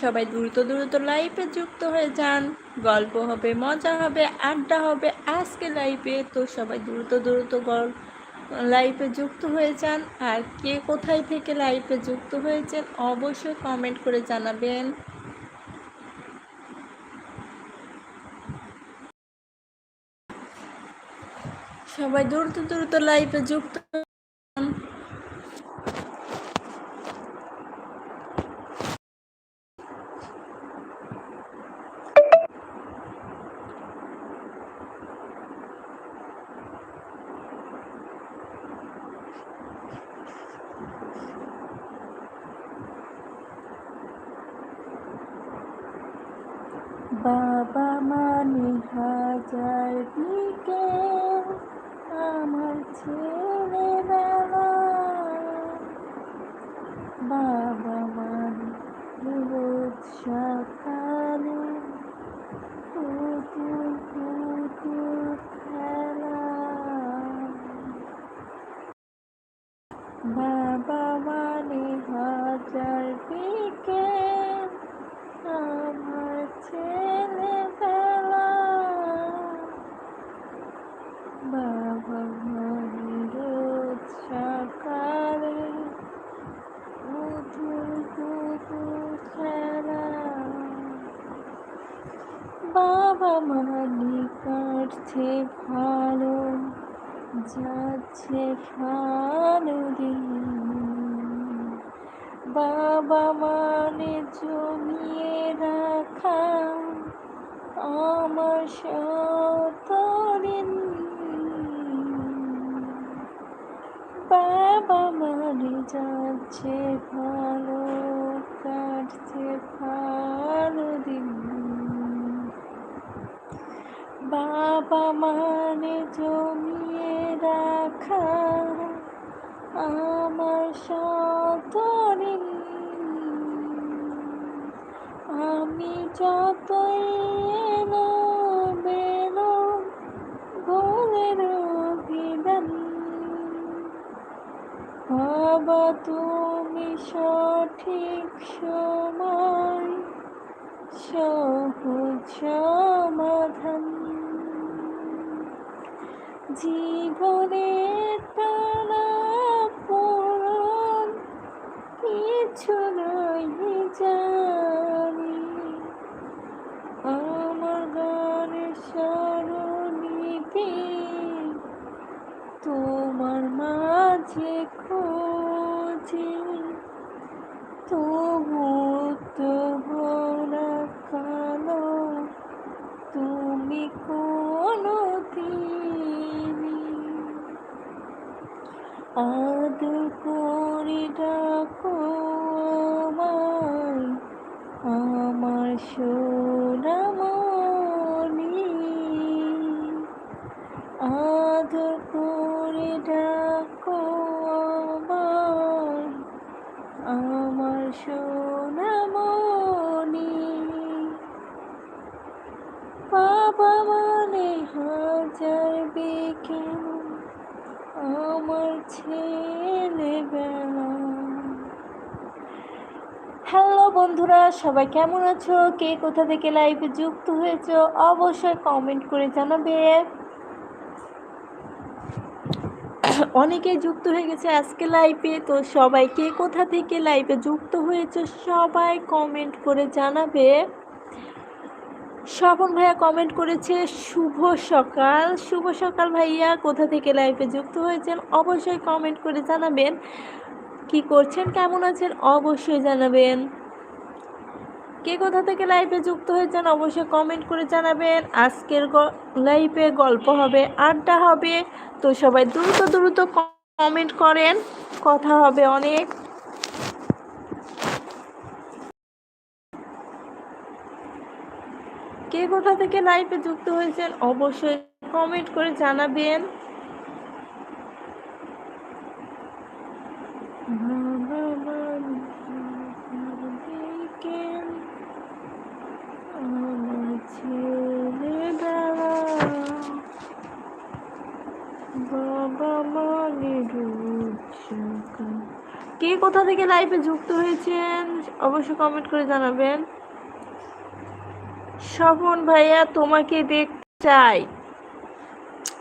সবাই দ্রুত দ্রুত লাইভে যুক্ত হয়ে যান। গল্প হবে, মজা হবে, আড্ডা হবে, আজকে লাইভে তো সবাই দ্রুত দ্রুত গল্প লাইভে যুক্ত হয়ে যান। আর কে কোথায় থেকে লাইভে যুক্ত হয়েছেন অবশ্যই কমেন্ট করে জানাবেন। সবাই দ্রুত দ্রুত লাইভে যুক্ত হন। বাবা মানে হাজার দিকে আমার ছেলেবেলা। বাবা মানে রোজ সকালে পুতুল পুতুল খেলা বাবা মানে হাজার দিকে আমার ছেলেবেলা বাবা মানে রোজ সকালে পুতুল পুতুল খেলা বাবা মানে কাটছে ভালো যাচ্ছে দিন বাবা মানে জমিয়ে রাখা আমার সতরিন বাবা মানে যাচ্ছে, ভালো কাটছে, ভালো দিন। বাবা মানে জমিয়ে রাখা আমার সতরিন আমি যতই বাবা তুমি সঠিক সময় সহজ সমাধান। জীবনের টানা কিছু নয় জানি। আমার গানের স্মরণীতে তোমার মাঝে খোঁজে আদর করে ডাকো আমায়, আমার সোনামণি আদর করে ডাকো আমায়, আমার সোনামণি বাবা মানে হাজার বেকেন আমার ছেলেবেলা। হ্যালো বন্ধুরা, সবাই কেমন আছো? কে কোথা থেকে লাইভে যুক্ত হয়েছো? অবশ্যই কমেন্ট করে জানাবে। অনেকেই যুক্ত হয়ে গেছে আজকে লাইভে তো সবাই কে কোথা থেকে লাইভে যুক্ত হয়েছে সবাই কমেন্ট করে জানাবে। স্বপন ভাইয়া কমেন্ট করেছে, শুভ সকাল। শুভ সকাল ভাইয়া, কোথা থেকে লাইফে যুক্ত হয়েছেন অবশ্যই কমেন্ট করে জানাবেন। কি করছেন, কেমন আছেন অবশ্যই জানাবেন। কে কোথা থেকে লাইভে যুক্ত হয়েছেন অবশ্যই কমেন্ট করে জানাবেন। আজকের লাইভে গল্প হবে, আড্ডা হবে। তো সবাই দ্রুত দ্রুত কমেন্ট করেন। কথা হবে অনেক। কে কোথা থেকে লাইভে যুক্ত হয়েছেন অবশ্যই কমেন্ট করে জানাবেন। কে কোথা থেকে লাইভে যুক্ত হয়েছেন অবশ্যই কমেন্ট করে জানাবেন। স্বপন ভাইয়া, তোমাকে দেখতে চাই।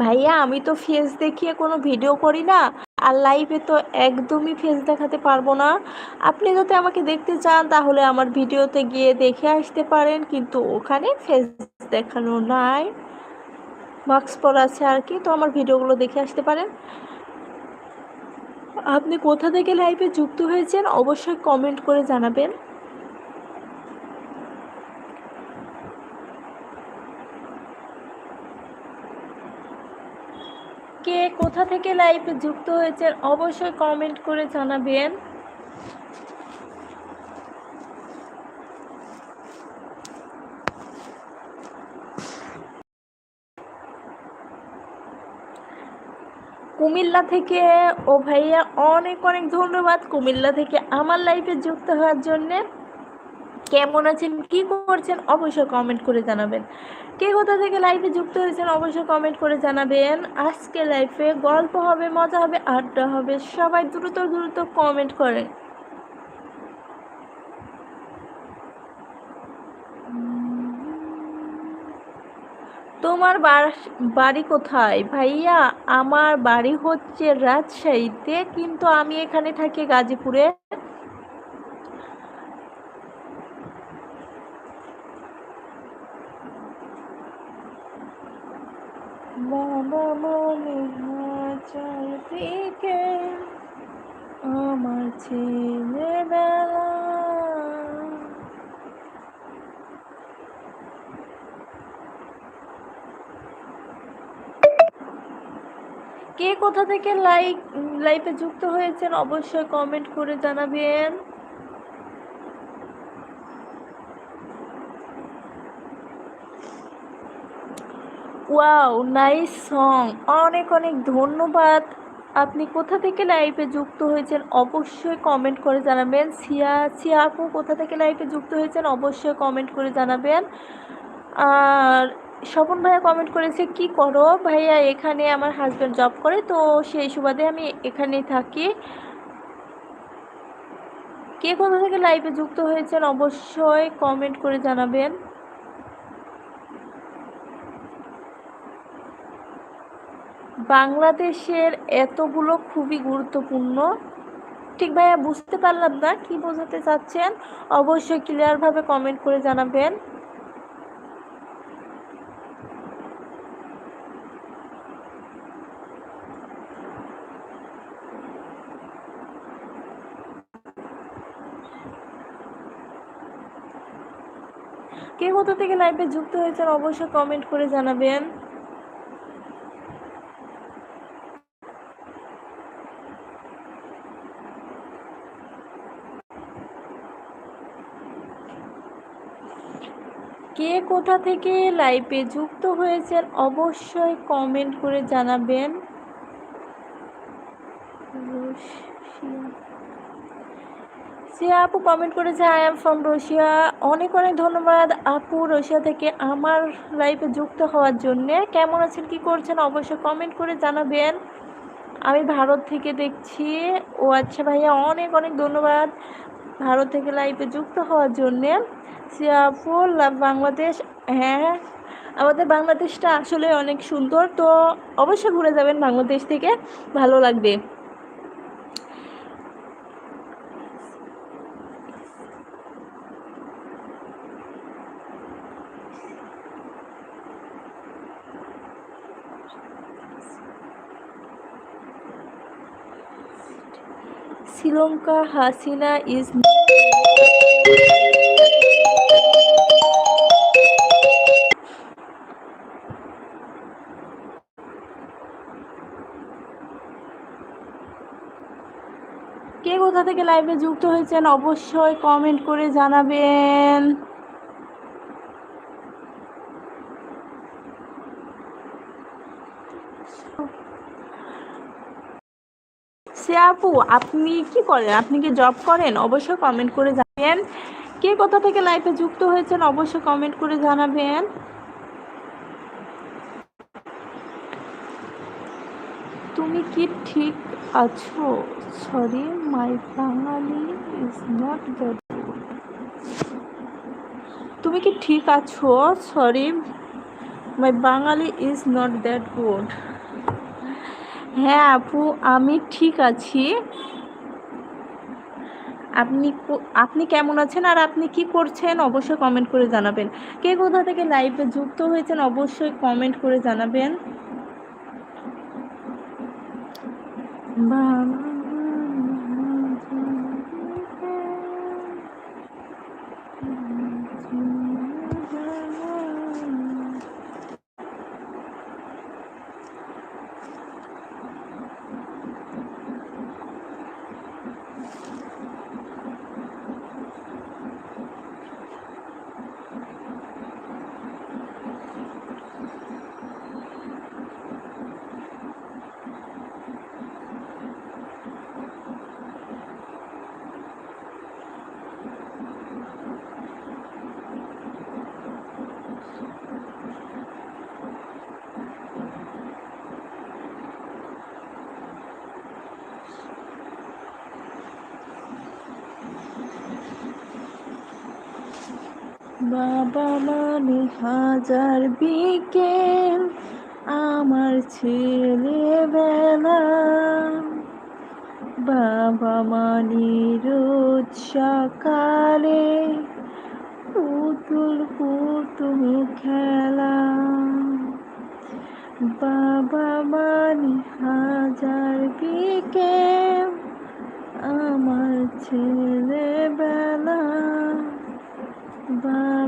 ভাইয়া, আমি তো ফেস দেখিয়ে কোনো ভিডিও করি না, আর লাইভে তো একদমই ফেস দেখাতে পারব না। আপনি যদি আমাকে দেখতে চান, তাহলে আমার ভিডিওতে গিয়ে দেখে আসতে পারেন, কিন্তু ওখানে ফেস দেখানো নাই। মাস্ক পর আছে আর কি, তো আমার ভিডিওগুলো দেখে আসতে পারেন। আপনি কোথা থেকে লাইভে যুক্ত হয়েছেন, অবশ্যই কমেন্ট করে জানাবেন কে কোথা থেকে লাইভে যুক্ত হয়েছেন অবশ্যই কমেন্ট করে জানাবেন। কুমিল্লা থেকে ও ভাইয়া অনেক অনেক ধন্যবাদ কুমিল্লা থেকে আমার লাইফে যুক্ত হওয়ার জন্যে। কেমন আছেন, কি করছেন, অবশ্যই কমেন্ট করে জানাবেন। কে কোথা থেকে লাইফে যুক্ত হয়েছেন, অবশ্যই কমেন্ট করে জানাবেন। আজকে লাইফে গল্প হবে, মজা হবে, আড্ডা হবে, সবাই দ্রুত দ্রুত কমেন্ট করেন। তোমার বাড়ি কোথায়? ভাইয়া, আমার বাড়ি হচ্ছে রাজশাহীতে, কিন্তু আমি এখানে থাকি গাজীপুরে বাবা মনে চারদিকে আমার ছেলেবেলা কে কোথা থেকে লাইক লাইফে যুক্ত হয়েছেন অবশ্যই কমেন্ট করে জানাবেন। ওয়াও নাইস সং অনেক অনেক ধন্যবাদ। আপনি কোথা থেকে লাইভে যুক্ত হয়েছেন? অবশ্যই কমেন্ট করে জানাবেন। সিয়া সিয়া আপু কোথা থেকে লাইভে যুক্ত হয়েছেন? অবশ্যই কমেন্ট করে জানাবেন। আর স্বপন ভাইয়া কমেন্ট করেছে, কি করো ভাইয়া? এখানে আমার হাজব্যান্ড জব করে, তো সেই সুবাদে আমি এখানেই থাকি। কে কোথা থেকে লাইভে যুক্ত হয়েছেন? অবশ্যই কমেন্ট করে জানাবেন। বাংলাদেশের এতগুলো খুবই গুরুত্বপূর্ণ। ঠিক ভাইয়া, বুঝতে পারলাম না কি বোঝাতে চাচ্ছেন? অবশ্যই ক্লিয়ারভাবে কমেন্ট করে জানাবেন। কে কোথা থেকে লাইভে যুক্ত হয়েছেন অবশ্যই কমেন্ট করে জানাবেন। কে কোথা থেকে লাইভে যুক্ত হয়েছেন অবশ্যই কমেন্ট করে জানাবেন। সে আপু, কমেন্ট করেছে আই এম ফ্রম রশিয়া অনেক অনেক ধন্যবাদ আপু রশিয়া থেকে আমার লাইফে যুক্ত হওয়ার জন্যে। কেমন আছেন, কি করছেন অবশ্যই কমেন্ট করে জানাবেন। আমি ভারত থেকে দেখছি। ও আচ্ছা ভাইয়া, অনেক অনেক ধন্যবাদ। ভারত থেকে লাইফে যুক্ত হওয়ার জন্যে সিয়াফুল বাংলাদেশ হ্যাঁ আমাদের বাংলাদেশটা আসলে অনেক সুন্দর, তো অবশ্যই ঘুরে যাবেন বাংলাদেশ থেকে, ভালো লাগবে। শ্রীলঙ্কা হাসিনা ইজ কে কোথা থেকে লাইভে যুক্ত হয়েছেন অবশ্যই কমেন্ট করে জানাবেন। সে আপু, আপনি কি করেন? আপনি কি জব করেন? অবশ্যই কমেন্ট করে জানাবেন। কে কোথা থেকে লাইফে যুক্ত হয়েছেন, অবশ্যই কমেন্ট করে জানাবেন। তুমি কি ঠিক আছো? Sorry my Bengali is not that তুমি কি ঠিক আছো? Sorry my Bengali is not that good হ্যাঁ আপু, আমি ঠিক আছি। আপনি আপনি কেমন আছেন আর আপনি কি করছেন অবশ্যই কমেন্ট করে জানাবেন। কে কোথা থেকে লাইভে যুক্ত হয়েছেন অবশ্যই কমেন্ট করে জানাবেন। বাবা। বাবা মানে হাজার বিকেল আমার ছেলেবেলা। বাবা মানে রোজ সকালে পুতুল পুতুল খেলা। বাবা মানে হাজার বিকেল আমার ছেলেবেলা।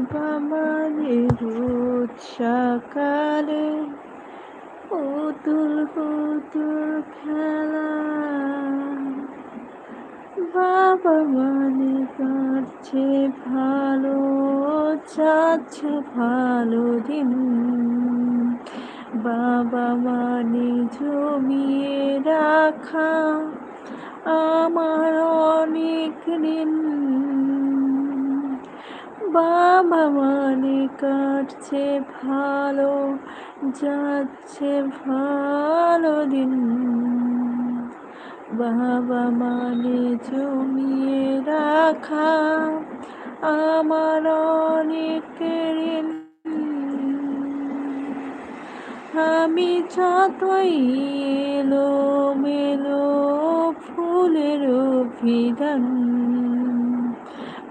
বাবা মানে রোজ সকালে পুতুল পুতুল খেলা। বাবা মানে কাটছে ভালো যাচ্ছে ভালো দিন। বাবা মানে জমিয়ে রাখা আমার অনেক দিন। বাবা মানে কাটছে ভালো, যাচ্ছে ভালো দিন। বাবা মানে জমিয়ে রাখা আমার অনেক ঋণ। আমি যতই এলো মেলো ফুলের অভিধান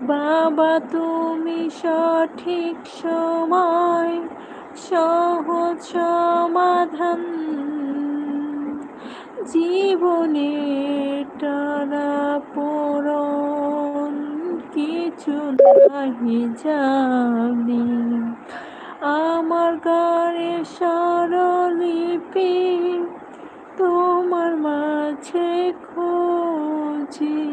বাবা, তুমি সঠিক সময়, সহজ সমাধান। জীবনে টানা পড়ন কিছু নাহি জানি। আমার গানে স্বরলিপি তোমার মাঝে খুঁজি।